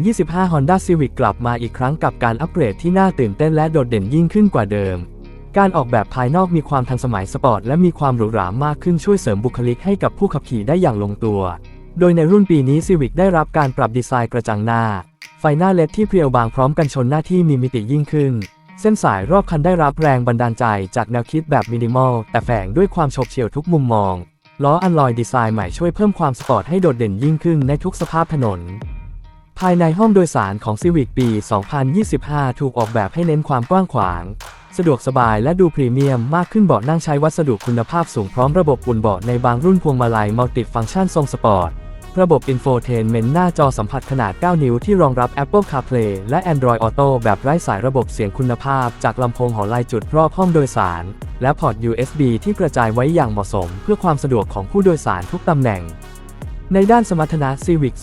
2025 Honda Civic กลับมาอีกครั้งกับการอัปเกรดที่น่าตื่นเต้นและโดดเด่นยิ่งขึ้นกว่าเดิม การออกแบบภายนอกมีความทันสมัยสปอร์ตและมีความหรูหรามากขึ้นช่วยเสริมบุคลิกให้กับผู้ขับขี่ได้อย่างลงตัว โดยในรุ่นปีนี้ Civic ได้รับการปรับดีไซน์กระจังหน้า ไฟหน้าเลดที่เพรียวบางพร้อมกันชนหน้าที่มีมิติยิ่งขึ้น เส้นสายรอบคันได้รับแรงบันดาลใจจากแนวคิดแบบมินิมอลแต่แฝงด้วยความโฉบเฉี่ยวทุกมุมมองล้ออัลลอยดีไซน์ใหม่ช่วยเพิ่มความสปอร์ตให้โดดเด่นยิ่งขึ้นในทุกสภาพถนน ภายในห้องโดยสารของ Civic ปี 2025 ถูกออกแบบให้เน้นความกว้างขวาง สะดวกสบายและดูพรีเมียมมากขึ้นเบาะนั่งใช้วัสดุคุณภาพสูงพร้อมระบบอุ่นเบาะในบางรุ่นพวงมาลัยมัลติฟังก์ชันทรงสปอร์ต ระบบอินโฟเทนเมนต์หน้าจอสัมผัสขนาด 9 นิ้วที่รองรับ Apple CarPlay และ Android Auto แบบไร้สายระบบเสียงคุณภาพ จากลำโพงหอลายจุดรอบห้องโดยสาร และพอร์ต USB ที่กระจายไว้อย่างเหมาะสม เพื่อความสะดวกของผู้โดยสารทุกตำแหน่ง ในด้านสมรรถนะ Civic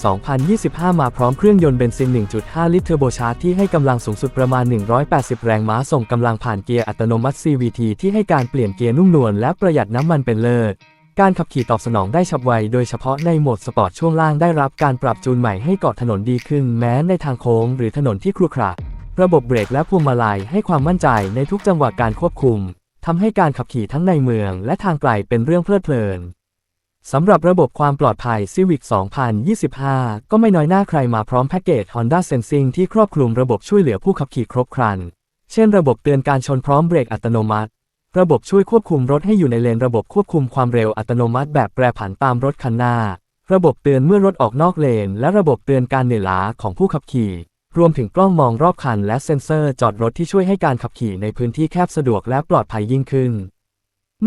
2025 มาพร้อมเครื่องยนต์เบนซิน 1.5 ลิตรเทอร์โบชาร์จที่ให้กำลังสูงสุดประมาณ 180 แรงม้าส่งกำลังผ่านเกียร์อัตโนมัติ CVT ที่ให้การเปลี่ยนเกียร์นุ่มนวลและประหยัดน้ำมันเป็นเลิศ การขับขี่ตอบสนองได้ฉับไว โดยเฉพาะในโหมดสปอร์ตช่วงล่างได้รับการปรับจูนใหม่ให้เกาะถนนดีขึ้นแม้ในทางโค้งหรือถนนที่ครุขระระบบเบรกและพวงมาลัยให้ความมั่นใจในทุกจังหวะการควบคุมทำให้การขับขี่ทั้งในเมืองและทางไกลเป็นเรื่องเพลิดเพลิน สำหรับระบบความปลอดภัย Civic 2025 ก็ไม่น้อยหน้าใครมาพร้อมแพ็กเกจ Honda Sensing ที่ครอบคลุมระบบช่วยเหลือผู้ขับขี่ครบครัน เช่นระบบเตือนการชนพร้อมเบรกอัตโนมัติ ระบบช่วยควบคุมรถให้อยู่ในเลน ระบบควบคุมความเร็วอัตโนมัติแบบแปรผันตามรถคันหน้า ระบบเตือนเมื่อรถออกนอกเลน และระบบเตือนการเหนื่อยล้าของผู้ขับขี่ รวมถึงกล้องมองรอบคันและเซ็นเซอร์จอดรถที่ช่วยให้การขับขี่ในพื้นที่แคบสะดวกและปลอดภัยยิ่งขึ้น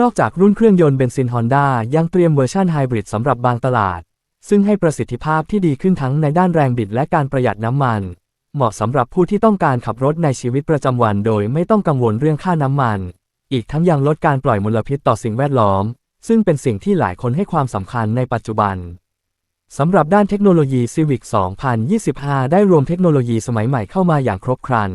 นอกจากรุ่นเครื่องยนต์เบนซิน Honda ยังเตรียมเวอร์ชันไฮบริดสำหรับบางตลาด ซึ่งให้ประสิทธิภาพที่ดีขึ้นทั้งในด้านแรงบิดและการประหยัดน้ำมัน เหมาะสำหรับผู้ที่ต้องการขับรถในชีวิตประจำวันโดยไม่ต้องกังวลเรื่องค่าน้ำมัน อีกทั้งยังลดการปล่อยมลพิษต่อสิ่งแวดล้อม ซึ่งเป็นสิ่งที่หลายคนให้ความสำคัญในปัจจุบันสำหรับด้านเทคโนโลยี Civic 2025 ได้รวมเทคโนโลยีสมัยใหม่เข้ามาอย่างครบครัน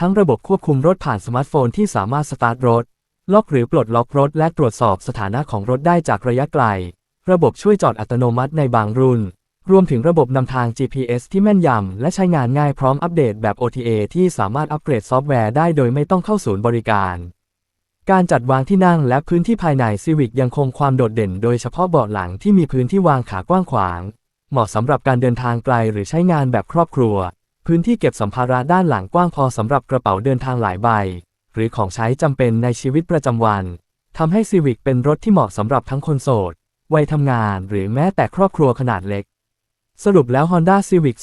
ทั้งระบบควบคุมรถผ่านสมาร์ทโฟนที่สามารถสตาร์ทรถ ล็อกหรือปลดล็อกรถและตรวจสอบสถานะของรถได้จากระยะไกล ระบบช่วยจอดอัตโนมัติในบางรุ่น รวมถึงระบบนำทาง GPS ที่แม่นยำและใช้งานง่ายพร้อมอัปเดตแบบ OTA ที่สามารถอัปเกรดซอฟต์แวร์ได้โดยไม่ต้องเข้าศูนย์บริการ การจัดวางที่นั่งและพื้นที่ภายใน Civic ยังคงความโดดเด่นโดยเฉพาะเบาะหลังที่มีพื้นที่วางขากว้างขวาง เหมาะสำหรับการเดินทางไกลหรือใช้งานแบบครอบครัว พื้นที่เก็บสัมภาระด้านหลังกว้างพอสำหรับกระเป๋าเดินทางหลายใบ หรือของใช้จำเป็นในชีวิตประจำวันทำให้ Civic เป็นรถที่เหมาะสำหรับทั้งคนโสด วัยทำงานหรือแม้แต่ครอบครัวขนาดเล็ก สรุปแล้ว Honda Civic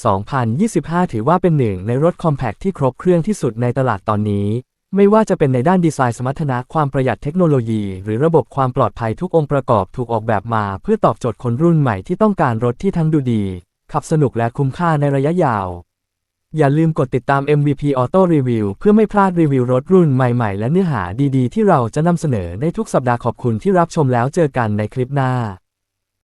2025 ถือว่าเป็นหนึ่งในรถคอมแพคที่ครบเครื่องที่สุดในตลาดตอนนี้ ไม่ว่าจะเป็นในด้านดีไซน์สมรรถนะความประหยัดเทคโนโลยี หรือระบบความปลอดภัยทุกองค์ประกอบถูกออกแบบมา เพื่อตอบโจทย์คนรุ่นใหม่ที่ต้องการรถที่ทั้งดูดี ขับสนุกและคุ้มค่าในระยะยาว อย่าลืมกดติดตาม MVP Auto Review เพื่อไม่พลาดรีวิวรถรุ่นใหม่ๆ และเนื้อหาดีๆ ที่เราจะนำเสนอในทุกสัปดาห์ขอบคุณที่รับชมแล้วเจอกันในคลิปหน้า